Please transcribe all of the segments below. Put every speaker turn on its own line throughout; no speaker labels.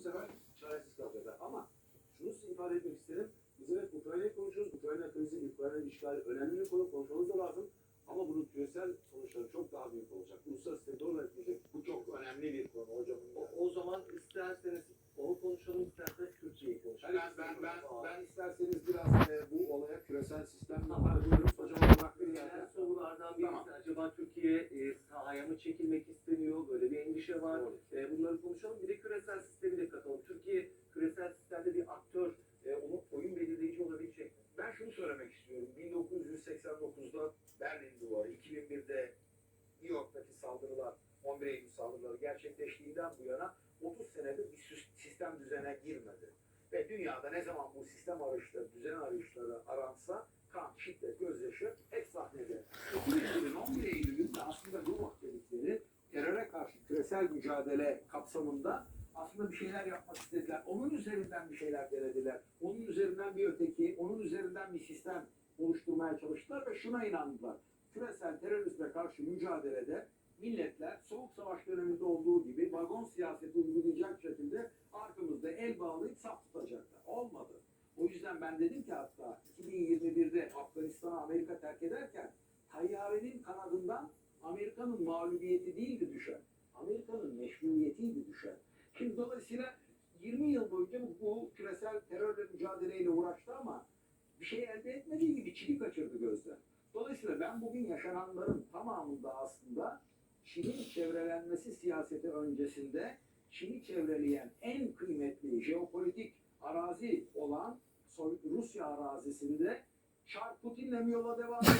sefer çaresiz kalacaklar. Ama şunu size ifade etmek isterim. Biz evet Ukrayna'yı konuşuyoruz. Ukrayna krizi, Ukrayna işgali önemli bir konu. Konuşmamız da lazım. Ama bunun küresel sonuçları çok daha büyük olacak. Uluslararası sistemde olarak gidecek. Bu çok önemli bir konu hocamın.
O, o zaman isterseniz onu konuşalım, isterseniz Türkiye'yi konuşalım.
Ben, ben, ben, ben isterseniz biraz e, bu olaya küresel sistemle
çekilmek isteniyor? Böyle bir endişe var. E, bunları konuşalım. Bir de küresel sistemi de katalım. Türkiye küresel sistemde bir aktör, e, onun oyun belirleyici olabilecek?
Ben şunu söylemek istiyorum. 1989'da Berlin Duvarı, 2001'de New York'taki saldırılar, 11 Eylül saldırıları gerçekleştiğinden bu yana 30 senedir bir sistem düzene girmedi. Ve dünyada ne zaman bu sistem arayışları, düzen arayışları aransa kan, şiddet, gözyaşı karşı küresel mücadele kapsamında aslında bir şeyler yapmak istediler. Onun üzerinden bir şeyler denediler. Onun üzerinden bir öteki, onun üzerinden bir sistem oluşturmaya çalıştılar ve şuna inandılar. Küresel terörizme karşı mücadelede milletler Soğuk Savaş döneminde olduğu gibi vagon siyaseti uygulayacak şekilde arkamızda el bağlayıp saf tutacaklar. Olmadı. O yüzden ben dedim ki hatta 2021'de Afganistan'ı Amerika terk ederken tayyarenin kanadından Amerika'nın mağlubiyeti değildi düşen. Amerika'nın meşruiyetiydi düşen. Şimdi dolayısıyla 20 yıl boyunca bu, küresel terörle mücadeleyle uğraştı ama bir şey elde etmediği gibi çili kaçırdı gözden. Dolayısıyla ben bugün yaşananların tamamında aslında Çin'in çevrelenmesi siyaseti öncesinde Çin'i çevreleyen en kıymetli jeopolitik arazi olan Rusya arazisinde Çar Putin'le mi yola devam ediyor?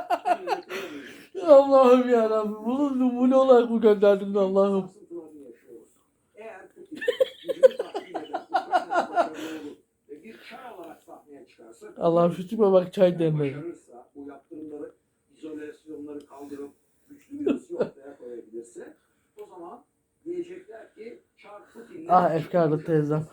olarak
sahneye çıkarsa
Allah'ım? Şu tipe bak çay
başarırsa, bu yaptırımları, izolasyonları kaldırıp güçlü bir Rusya ortaya koyabilirse o zaman diyecekler ki Çar Putin'le
Ah efkarlı teyzem.